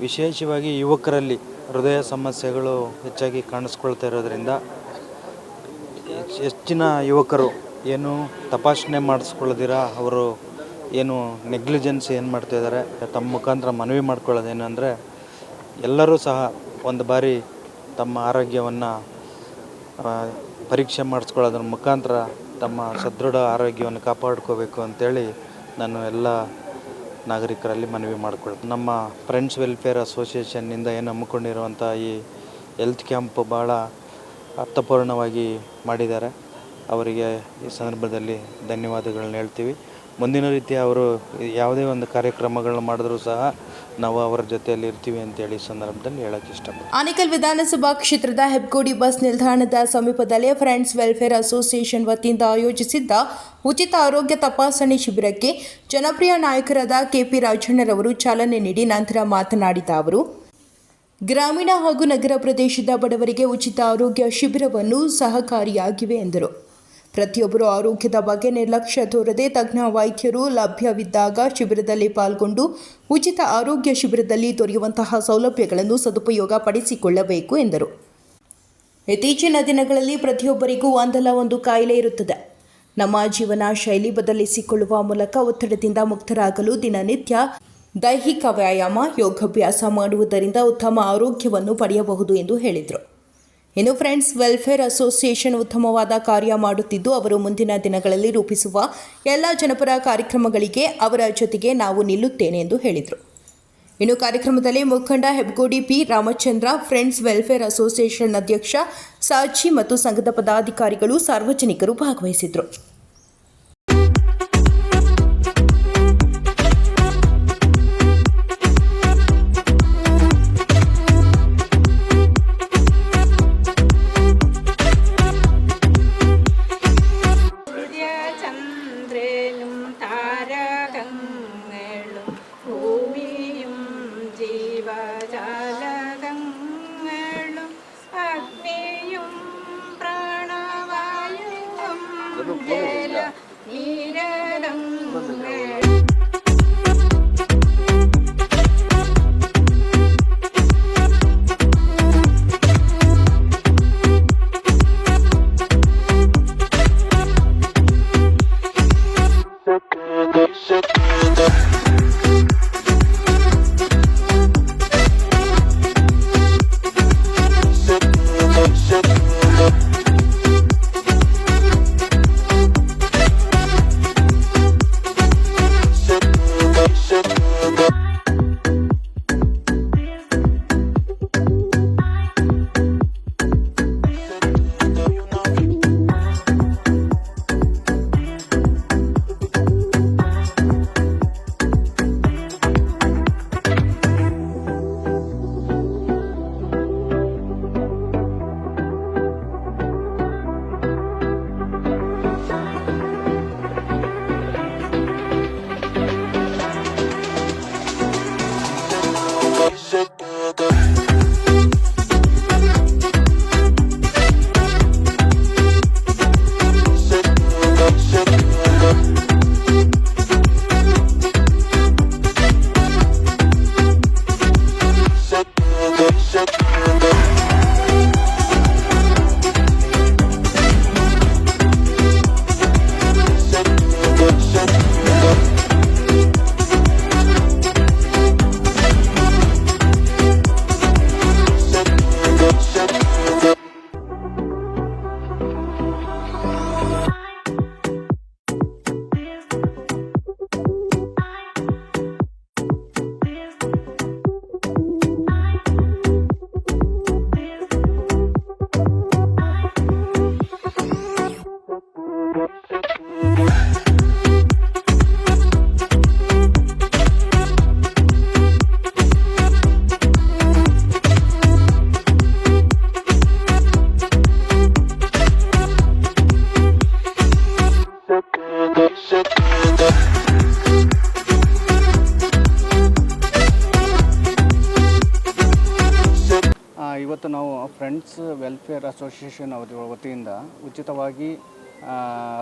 ವಿಶೇಷವಾಗಿ ಯುವಕರಲ್ಲಿ ಹೃದಯ ಸಮಸ್ಯೆಗಳು ಹೆಚ್ಚಾಗಿ ಕಾಣಿಸ್ಕೊಳ್ತಾ ಇರೋದ್ರಿಂದ ಹೆಚ್ಚ್- ಹೆಚ್ಚಿನ ಯುವಕರು ಏನು ತಪಾಸಣೆ ಮಾಡಿಸ್ಕೊಳ್ಳೋದಿರ, ಅವರು ಏನು ನೆಗ್ಲಿಜೆನ್ಸ್ ಏನು ಮಾಡ್ತಾಯಿದ್ದಾರೆ ತಮ್ಮ ಮುಖಾಂತರ ಮನವಿ ಮಾಡ್ಕೊಳ್ಳೋದೇನೆಂದರೆ ಎಲ್ಲರೂ ಸಹ ಒಂದು ಬಾರಿ ತಮ್ಮ ಆರೋಗ್ಯವನ್ನು ಪರೀಕ್ಷೆ ಮಾಡಿಸ್ಕೊಳ್ಳೋದ್ರ ಮುಖಾಂತರ ತಮ್ಮ ಸದೃಢ ಆರೋಗ್ಯವನ್ನು ಕಾಪಾಡ್ಕೋಬೇಕು ಅಂತೇಳಿ ನಾನು ಎಲ್ಲ ನಾಗರಿಕರಲ್ಲಿ ಮನವಿ ಮಾಡಿಕೊಳ್ತೀನಿ ನಮ್ಮ ಫ್ರೆಂಡ್ಸ್ ವೆಲ್ಫೇರ್ ಅಸೋಸಿಯೇಷನ್ನಿಂದ ಏನು ಹಮ್ಮಿಕೊಂಡಿರುವಂಥ ಈ ಹೆಲ್ತ್ ಕ್ಯಾಂಪ್ ಭಾಳ ಅರ್ಥಪೂರ್ಣವಾಗಿ ಮಾಡಿದ್ದಾರೆ. ಅವರಿಗೆ ಈ ಸಂದರ್ಭದಲ್ಲಿ ಧನ್ಯವಾದಗಳನ್ನ ಹೇಳ್ತೀವಿ. ಮುಂದಿನ ರೀತಿ ಅವರು ಯಾವುದೇ ಒಂದು ಕಾರ್ಯಕ್ರಮಗಳನ್ನ ಮಾಡಿದ್ರೂ ಸಹ ನಾವು ಅವರ ಜೊತೆಯಲ್ಲಿ ಇರ್ತೀವಿ ಅಂತೇಳಿ ಹೇಳಿ ಸಂದರ್ಭದಲ್ಲಿ ಹೇಳಕ್ಕೆ ಇಷ್ಟಪಡ್ತೀನಿ. ಆನೇಕಲ್ ವಿಧಾನಸಭಾ ಕ್ಷೇತ್ರದ ಹೆಬ್ಗೋಡಿ ಬಸ್ ನಿಲ್ದಾಣದ ಸಮೀಪದಲ್ಲಿ ಫ್ರೆಂಡ್ಸ್ ವೆಲ್ಫೇರ್ ಅಸೋಸಿಯೇಷನ್ ವತಿಯಿಂದ ಆಯೋಜಿಸಿದ್ದ ಉಚಿತ ಆರೋಗ್ಯ ತಪಾಸಣೆ ಶಿಬಿರಕ್ಕೆ ಜನಪ್ರಿಯ ನಾಯಕರಾದ ಕೆಪಿ ರಾಜಣ್ಣರವರು ಚಾಲನೆ ನೀಡಿ ನಂತರ ಮಾತನಾಡಿದ ಅವರು, ಗ್ರಾಮೀಣ ಹಾಗೂ ನಗರ ಪ್ರದೇಶದ ಬಡವರಿಗೆ ಉಚಿತ ಆರೋಗ್ಯ ಶಿಬಿರವನ್ನು ಸಹಕಾರಿಯಾಗಿವೆ ಎಂದರು. ಪ್ರತಿಯೊಬ್ಬರು ಆರೋಗ್ಯದ ಬಗ್ಗೆ ನಿರ್ಲಕ್ಷ್ಯ ತೋರದೆ ತಜ್ಞ ವೈದ್ಯರು ಲಭ್ಯವಿದ್ದಾಗ ಶಿಬಿರದಲ್ಲಿ ಪಾಲ್ಗೊಂಡು ಉಚಿತ ಆರೋಗ್ಯ ಶಿಬಿರದಲ್ಲಿ ದೊರೆಯುವಂತಹ ಸೌಲಭ್ಯಗಳನ್ನು ಸದುಪಯೋಗ ಪಡಿಸಿಕೊಳ್ಳಬೇಕು ಎಂದರು. ಇತ್ತೀಚಿನ ದಿನಗಳಲ್ಲಿ ಪ್ರತಿಯೊಬ್ಬರಿಗೂ ಒಂದಲ್ಲ ಒಂದು ಕಾಯಿಲೆ ಇರುತ್ತದೆ. ನಮ್ಮ ಜೀವನ ಶೈಲಿ ಬದಲಿಸಿಕೊಳ್ಳುವ ಮೂಲಕ ಒತ್ತಡದಿಂದ ಮುಕ್ತರಾಗಲು ದಿನನಿತ್ಯ ದೈಹಿಕ ವ್ಯಾಯಾಮ ಯೋಗಾಭ್ಯಾಸ ಮಾಡುವುದರಿಂದ ಉತ್ತಮ ಆರೋಗ್ಯವನ್ನು ಪಡೆಯಬಹುದು ಎಂದು ಹೇಳಿದರು. ಇನ್ನು ಫ್ರೆಂಡ್ಸ್, ವೆಲ್ಫೇರ್ ಅಸೋಸಿಯೇಷನ್ ಉತ್ತಮವಾದ ಕಾರ್ಯ ಮಾಡುತ್ತಿದ್ದು, ಅವರು ಮುಂದಿನ ದಿನಗಳಲ್ಲಿ ರೂಪಿಸುವ ಎಲ್ಲ ಜನಪರ ಕಾರ್ಯಕ್ರಮಗಳಿಗೆ ಅವರ ಜೊತೆಗೆ ನಾವು ನಿಲ್ಲುತ್ತೇನೆ ಎಂದು ಹೇಳಿದರು. ಇನ್ನು ಕಾರ್ಯಕ್ರಮದಲ್ಲಿ ಮುಖಂಡ Hebbagodi P Ramachandra, friends, welfare association ಅಧ್ಯಕ್ಷ ಸಾಚಿ ಮತ್ತು ಸಂಘದ ಪದಾಧಿಕಾರಿಗಳು ಸಾರ್ವಜನಿಕರು ಭಾಗವಹಿಸಿದರು. Bye. ಅಸೋಸಿಯೇಷನ್ ಅವರ ವತಿಯಿಂದ ಉಚಿತವಾಗಿ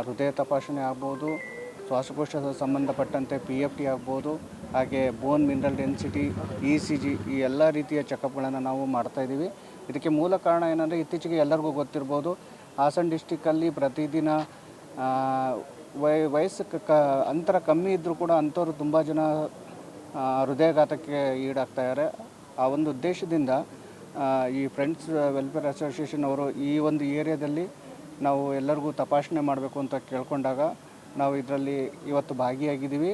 ಹೃದಯ ತಪಾಸಣೆ ಆಗ್ಬೋದು ಶ್ವಾಸಕೋಶ ಸಂಬಂಧಪಟ್ಟಂತೆ ಪಿ ಎಫ್ ಟಿ ಆಗ್ಬೋದು, ಹಾಗೆ bone mineral density E C G ಈ ಎಲ್ಲ ರೀತಿಯ ಚೆಕಪ್ಗಳನ್ನು ನಾವು ಮಾಡ್ತಾಯಿದ್ದೀವಿ ಇದಕ್ಕೆ ಮೂಲ ಕಾರಣ ಏನಂದರೆ ಇತ್ತೀಚೆಗೆ ಎಲ್ಲರಿಗೂ ಗೊತ್ತಿರ್ಬೋದು, ಹಾಸನ ಡಿಸ್ಟಿಕ್ಕಲ್ಲಿ ಪ್ರತಿದಿನ ವಯ ವಯಸ್ಸು ಕ ಅಂತರ ಕಮ್ಮಿ ಇದ್ದರೂ ಕೂಡ ಅಂಥವ್ರು ತುಂಬ ಜನ ಹೃದಯಾಘಾತಕ್ಕೆ ಈಡಾಗ್ತಾ ಇದ್ದಾರೆ. ಆ ಒಂದು ಉದ್ದೇಶದಿಂದ ಈ ಫ್ರೆಂಡ್ಸ್ ವೆಲ್ಫೇರ್ ಅಸೋಸಿಯೇಷನ್ ಅವರು ಈ ಒಂದು ಏರಿಯಾದಲ್ಲಿ ನಾವು ಎಲ್ಲರಿಗೂ ತಪಾಸಣೆ ಮಾಡಬೇಕು ಅಂತ ಕೇಳ್ಕೊಂಡಾಗ ನಾವು ಇದರಲ್ಲಿ ಇವತ್ತು ಭಾಗಿಯಾಗಿದ್ದೀವಿ.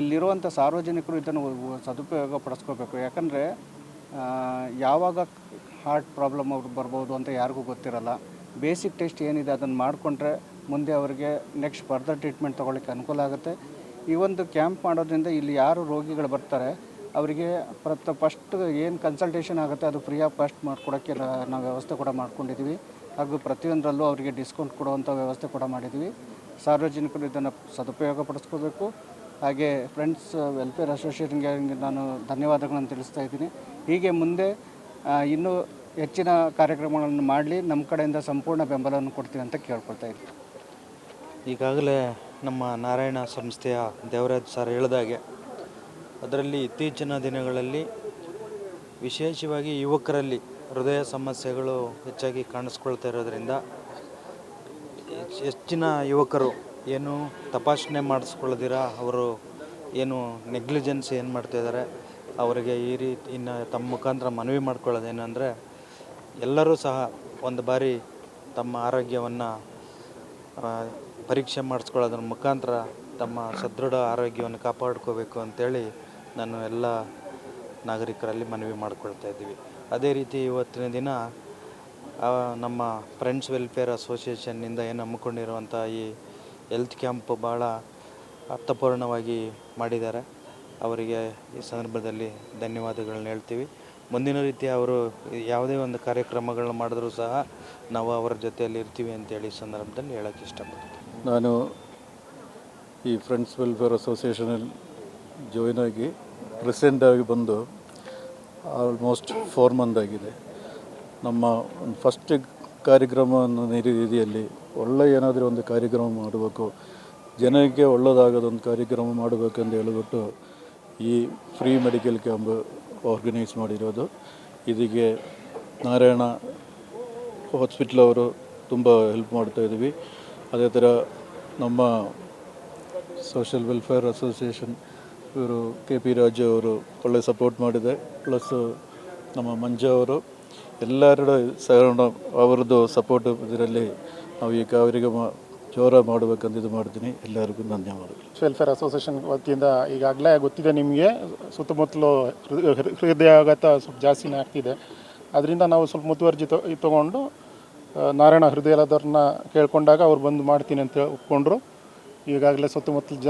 ಇಲ್ಲಿರುವಂಥ ಸಾರ್ವಜನಿಕರು ಇದನ್ನು ಸದುಪಯೋಗ ಪಡಿಸ್ಕೋಬೇಕು. ಯಾಕಂದರೆ ಯಾವಾಗ ಹಾರ್ಟ್ ಪ್ರಾಬ್ಲಮ್ ಅವ್ರು ಬರ್ಬೋದು ಅಂತ ಯಾರಿಗೂ ಗೊತ್ತಿರಲ್ಲ. ಬೇಸಿಕ್ ಟೆಸ್ಟ್ ಏನಿದೆ ಅದನ್ನು ಮಾಡಿಕೊಂಡ್ರೆ ಮುಂದೆ ಅವರಿಗೆ ನೆಕ್ಸ್ಟ್ ಫರ್ದರ್ ಟ್ರೀಟ್ಮೆಂಟ್ ತೊಗೊಳ್ಳಿಕ್ಕೆ ಅನುಕೂಲ ಆಗುತ್ತೆ. ಈ ಒಂದು ಕ್ಯಾಂಪ್ ಮಾಡೋದ್ರಿಂದ ಇಲ್ಲಿ ಯಾರು ರೋಗಿಗಳು ಬರ್ತಾರೆ ಅವರಿಗೆ ಪ್ರತ ಫಸ್ಟ್ ಏನು ಕನ್ಸಲ್ಟೇಷನ್ ಆಗುತ್ತೆ ಅದು ಫ್ರೀ ಆಫ್ ಕಾಸ್ಟ್ ಮಾಡಿಕೊಡೋಕ್ಕೆ ನಾವು ವ್ಯವಸ್ಥೆ ಕೂಡ ಮಾಡ್ಕೊಂಡಿದ್ದೀವಿ. ಹಾಗೂ ಪ್ರತಿಯೊಂದರಲ್ಲೂ ಅವರಿಗೆ ಡಿಸ್ಕೌಂಟ್ ಕೊಡುವಂಥ ವ್ಯವಸ್ಥೆ ಕೂಡ ಮಾಡಿದ್ದೀವಿ. ಸಾರ್ವಜನಿಕರು ಇದನ್ನು ಸದುಪಯೋಗ ಪಡಿಸ್ಕೋಬೇಕು. ಹಾಗೆ ಫ್ರೆಂಡ್ಸ್ ವೆಲ್ಫೇರ್ ಅಸೋಸಿಯೇಷನ್ಗೆ ನಾನು ಧನ್ಯವಾದಗಳನ್ನು ತಿಳಿಸ್ತಾ ಇದ್ದೀನಿ. ಹೀಗೆ ಮುಂದೆ ಇನ್ನೂ ಹೆಚ್ಚಿನ ಕಾರ್ಯಕ್ರಮಗಳನ್ನು ಮಾಡಲಿ. ನಮ್ಮ ಕಡೆಯಿಂದ ಸಂಪೂರ್ಣ ಬೆಂಬಲವನ್ನು ಕೊಡ್ತೀವಿ ಅಂತ ಕೇಳ್ಕೊಳ್ತಾ ಇದ್ದೀನಿ. ಈಗಾಗಲೇ ನಮ್ಮ ನಾರಾಯಣ ಸಂಸ್ಥೆಯ ದೇವರಾಜ್ ಸರ್ ಹೇಳಿದಾಗೆ ಅದರಲ್ಲಿ ಇತ್ತೀಚಿನ ದಿನಗಳಲ್ಲಿ ವಿಶೇಷವಾಗಿ ಯುವಕರಲ್ಲಿ ಹೃದಯ ಸಮಸ್ಯೆಗಳು ಹೆಚ್ಚಾಗಿ ಕಾಣಿಸ್ಕೊಳ್ತಾ ಇರೋದ್ರಿಂದ ಹೆಚ್ಚ್- ಹೆಚ್ಚಿನ ಯುವಕರು ಏನು ತಪಾಸಣೆ ಮಾಡಿಸ್ಕೊಳ್ಳದಿರ, ಅವರು ಏನು ನೆಗ್ಲಿಜೆನ್ಸ್ ಏನು ಮಾಡ್ತಾಯಿದ್ದಾರೆ ಅವರಿಗೆ ಈ ರೀತಿ ಇನ್ನು ತಮ್ಮ ಮುಖಾಂತರ ಮನವಿ ಮಾಡ್ಕೊಳ್ಳೋದೇನೆಂದರೆ ಎಲ್ಲರೂ ಸಹ ಒಂದು ಬಾರಿ ತಮ್ಮ ಆರೋಗ್ಯವನ್ನು ಪರೀಕ್ಷೆ ಮಾಡಿಸ್ಕೊಳ್ಳೋದ್ರ ಮುಖಾಂತರ ತಮ್ಮ ಸದೃಢ ಆರೋಗ್ಯವನ್ನು ಕಾಪಾಡ್ಕೋಬೇಕು ಅಂತೇಳಿ ನಾನು ಎಲ್ಲ ನಾಗರಿಕರಲ್ಲಿ ಮನವಿ ಮಾಡಿಕೊಳ್ತಾ ಇದ್ದೀವಿ. ಅದೇ ರೀತಿ ಇವತ್ತಿನ ದಿನ ನಮ್ಮ ಫ್ರೆಂಡ್ಸ್ ವೆಲ್ಫೇರ್ ಅಸೋಸಿಯೇಷನ್ನಿಂದ ಏನು ಹಮ್ಮಿಕೊಂಡಿರುವಂಥ ಈ ಹೆಲ್ತ್ ಕ್ಯಾಂಪ್ ಭಾಳ ಅರ್ಥಪೂರ್ಣವಾಗಿ ಮಾಡಿದ್ದಾರೆ. ಅವರಿಗೆ ಈ ಸಂದರ್ಭದಲ್ಲಿ ಧನ್ಯವಾದಗಳನ್ನ ಹೇಳ್ತೀವಿ. ಮುಂದಿನ ರೀತಿ ಅವರು ಯಾವುದೇ ಒಂದು ಕಾರ್ಯಕ್ರಮಗಳನ್ನ ಮಾಡಿದ್ರೂ ಸಹ ನಾವು ಅವರ ಜೊತೆಯಲ್ಲಿ ಇರ್ತೀವಿ ಅಂತೇಳಿ ಈ ಸಂದರ್ಭದಲ್ಲಿ ಹೇಳೋಕ್ಕೆ ಇಷ್ಟಪಡ್ತೀನಿ. ನಾನು ಈ ಫ್ರೆಂಡ್ಸ್ ವೆಲ್ಫೇರ್ ಅಸೋಸಿಯೇಷನಲ್ಲಿ ಜಾಯ್ನ್ ಆಗಿ ರೀಸೆಂಟಾಗಿ ಬಂದು ಆಲ್ಮೋಸ್ಟ್ ಫೋರ್ ಮಂತ್ ಆಗಿದೆ. ನಮ್ಮ ಒಂದು ಫಸ್ಟ್ ಕಾರ್ಯಕ್ರಮವನ್ನು ರೀತಿಯಲ್ಲಿ ಒಳ್ಳೆ ಏನಾದರೂ ಒಂದು ಕಾರ್ಯಕ್ರಮ ಮಾಡಬೇಕು, ಜನಕ್ಕೆ ಒಳ್ಳೆಯದಾಗೋದೊಂದು ಕಾರ್ಯಕ್ರಮ ಮಾಡಬೇಕಂತ ಹೇಳಿಬಿಟ್ಟು ಈ ಫ್ರೀ ಮೆಡಿಕಲ್ ಕ್ಯಾಂಪ್ ಆರ್ಗನೈಸ್ ಮಾಡಿರೋದು. ಇದಕ್ಕೆ ನಾರಾಯಣ ಹಾಸ್ಪಿಟ್ಲ್ ಅವರು ತುಂಬ ಹೆಲ್ಪ್ ಮಾಡ್ತಾ ಇದ್ದೀವಿ. ಅದೇ ಥರ ನಮ್ಮ ಸೋಷಿಯಲ್ ವೆಲ್ಫೇರ್ ಅಸೋಸಿಯೇಷನ್ ಇವರು ಕೆ ಪಿ ರಾಜು ಅವರು ಒಳ್ಳೆ ಸಪೋರ್ಟ್ ಮಾಡಿದೆ ಪ್ಲಸ್ ನಮ್ಮ ಮಂಜು ಅವರು ಎಲ್ಲರೂ ಸಹನ ಅವರದ್ದು ಸಪೋರ್ಟ್ ಇದರಲ್ಲಿ ನಾವು ಈ ಕಾವೇರಿಗೆ ಮಾ, ಜೋರ ಮಾಡಬೇಕಂತ ಇದು ಮಾಡ್ತೀನಿ. ಎಲ್ಲರಿಗೂ ಧನ್ಯವಾದಗಳು. ವೆಲ್ಫೇರ್ ಅಸೋಸಿಯೇಷನ್ ವತಿಯಿಂದ ಈಗಾಗಲೇ ಗೊತ್ತಿದೆ ನಿಮಗೆ. ಸುತ್ತಮುತ್ತಲು ಹೃದಯ ಹೃದಯಾಘಾತ ಸ್ವಲ್ಪ ಜಾಸ್ತಿನೇ ಆಗ್ತಿದೆ. ಅದರಿಂದ ನಾವು ಸ್ವಲ್ಪ ಮುತುವರ್ಜಿ ತೊಗೊಂಡು ನಾರಾಯಣ ಹೃದಯದವ್ರನ್ನ ಕೇಳ್ಕೊಂಡಾಗ ಅವ್ರು ಬಂದು ಮಾಡ್ತೀನಿ ಅಂತ ಒಪ್ಕೊಂಡ್ರು. ಈಗಾಗಲೇ ಸುತ್ತಮುತ್ತಲು ಜ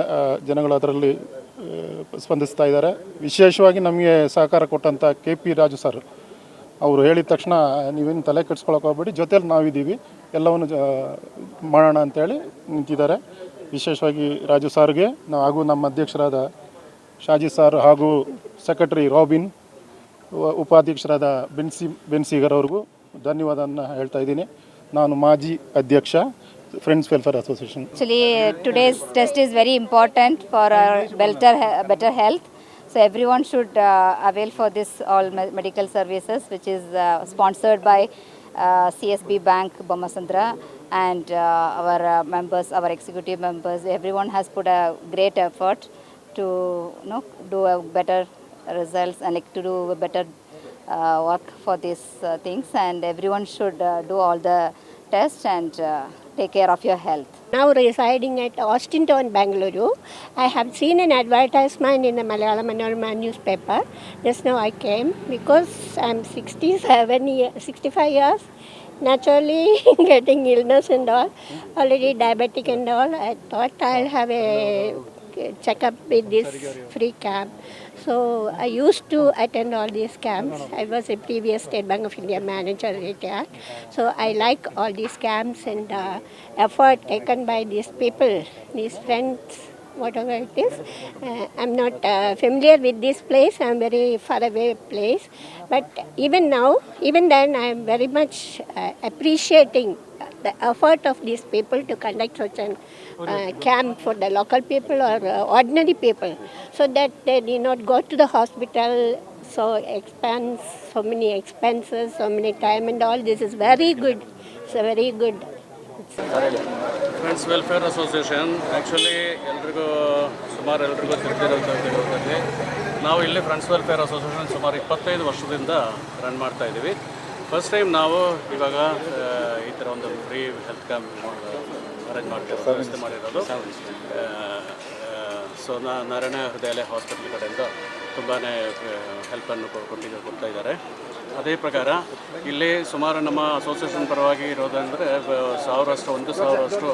ಜನಗಳು ಅದರಲ್ಲಿ ಸ್ಪಂದಿಸ್ತಾ ಇದ್ದಾರೆ. ವಿಶೇಷವಾಗಿ ನಮಗೆ ಸಹಕಾರ ಕೊಟ್ಟಂಥ ಕೆ ಪಿ ರಾಜು ಸರ್, ಅವರು ಹೇಳಿದ ತಕ್ಷಣ, ನೀವೇನು ತಲೆ ಕೆಡ್ಸ್ಕೊಳಕ್ಕೆ ಹೋಗ್ಬೇಡಿ, ಜೊತೆಲಿ ನಾವಿದ್ದೀವಿ. ಎಲ್ಲವನ್ನು ಮಾಡೋಣ ಅಂತೇಳಿ ನಿಂತಿದ್ದಾರೆ. ವಿಶೇಷವಾಗಿ ರಾಜು ಸಾರ್ಗೆ ನಾವು ಹಾಗೂ ನಮ್ಮ ಅಧ್ಯಕ್ಷರಾದ ಶಾಜಿ ಸಾರ್ ಹಾಗೂ ಸೆಕ್ರೆಟರಿ ರಾಬಿನ್ ಉಪಾಧ್ಯಕ್ಷರಾದ ಬೆನ್ಸಿ ಬೆನ್ಸಿಗರ್ ಅವ್ರಿಗೂ ಧನ್ಯವಾದವನ್ನು ಹೇಳ್ತಾ ಇದ್ದೀನಿ. ನಾನು ಮಾಜಿ ಅಧ್ಯಕ್ಷ Friends Welfare Association. Actually, uh, today's test is very important for our better, better health. So everyone should uh, avail for this all medical services, which is uh, sponsored by uh, CSB Bank Bomasandra and uh, our uh, members, our executive members. Everyone has put a great effort to you know, do a better results and like, to do a better uh, work for these uh, things. And everyone should uh, do all the tests and uh, take care of your health. Now residing at Austin Town, Bangalore. I have seen an advertisement in the Malayalam Manorama newspaper. Just now I came because I'm 67 years, 65 years. Naturally getting illness and all, already diabetic and all. I thought I'll have a checkup with this free camp. So I used to attend all these camps. I was a previous State Bank of India manager retired. So I like all these camps and uh, effort taken by these people, these friends, whatever it is. Uh, I'm not uh, familiar with this place. I'm very far away place. But even now, even then, I'm very much uh, appreciating the effort of these people to conduct such an uh, camp for the local people or uh, ordinary people so that they do not go to the hospital so expense so many expenses so many time and all this is very good it's a very good friends welfare association actually ಎಲ್ರಿಗೂ ಸುಮಾರು ಎಲ್ರಿಗೂ ತಿಳಿದಿರೋದ್ರಲ್ಲಿ ನಾವು ಇಲ್ಲಿ friends welfare association ಸುಮಾರು ಇಪ್ಪತ್ತೈದು ವರ್ಷದಿಂದ run ಮಾಡ್ತಾ ಇದ್ದೀವಿ ಫಸ್ಟ್ ಟೈಮ್ ನಾವು ಇವಾಗ ಈ ಥರ ಒಂದು ಫ್ರೀ ಹೆಲ್ತ್ ಕ್ಯಾಂಪ್ ಅರೇಂಜ್ ಮಾಡ್ತಿರೋದು ವ್ಯವಸ್ಥೆ ಮಾಡಿರೋದು. ಸೊ ನಾರಾಯಣ ಹೃದಯಾಲಯ ಹಾಸ್ಪಿಟ್ಲ್ ಕಡೆಯಿಂದ ತುಂಬಾ ಹೆಲ್ಪನ್ನು ಕೊಟ್ಟಿದ್ದು ಕೊಡ್ತಾ ಇದ್ದಾರೆ. ಅದೇ ಪ್ರಕಾರ, ಇಲ್ಲಿ ಸುಮಾರು ನಮ್ಮ ಅಸೋಸಿಯೇಷನ್ ಪರವಾಗಿ ಇರೋದಂದರೆ ಸಾವಿರಷ್ಟು, ಒಂದು ಸಾವಿರಷ್ಟು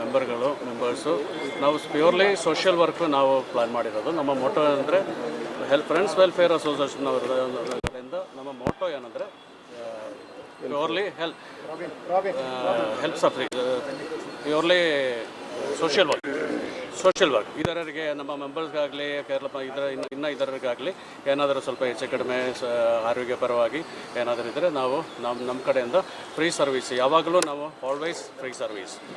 ಮೆಂಬರ್ಗಳು ಮೆಂಬರ್ಸು ನಾವು ಪ್ಯೂರ್ಲಿ ಸೋಷಿಯಲ್ ವರ್ಕ್ ನಾವು ಪ್ಲಾನ್ ಮಾಡಿರೋದು. ನಮ್ಮ ಮೋಟೋ ಅಂದರೆ ಹೆಲ್ಪ್ ಫ್ರೆಂಡ್ಸ್ ವೆಲ್ಫೇರ್ ಅಸೋಸಿಯೇಷನ್ ಅವರಿಂದ ನಮ್ಮ ಏನಂದ್ರೆ purely help help ಸಫ್ರಿ purely social work social work ಇದರರಿಗೆ ನಮ್ಮ ಮೆಂಬರ್ಸ್ಗಾಗಲಿ ಕೇರಳ ಇದರ ಇನ್ನು ಇದರಿಗಾಗಲಿ ಏನಾದರೂ ಸ್ವಲ್ಪ ಹೆಚ್ಚು ಕಡಿಮೆ ಆರೋಗ್ಯ ಪರವಾಗಿ ಏನಾದರೂ ಇದ್ದರೆ ನಾವು ನಮ್ಮ ನಮ್ಮ ಕಡೆಯಿಂದ ಫ್ರೀ ಸರ್ವಿಸ್ ಯಾವಾಗಲೂ ನಾವು ಆಲ್ವೇಸ್ ಫ್ರೀ ಸರ್ವಿಸ್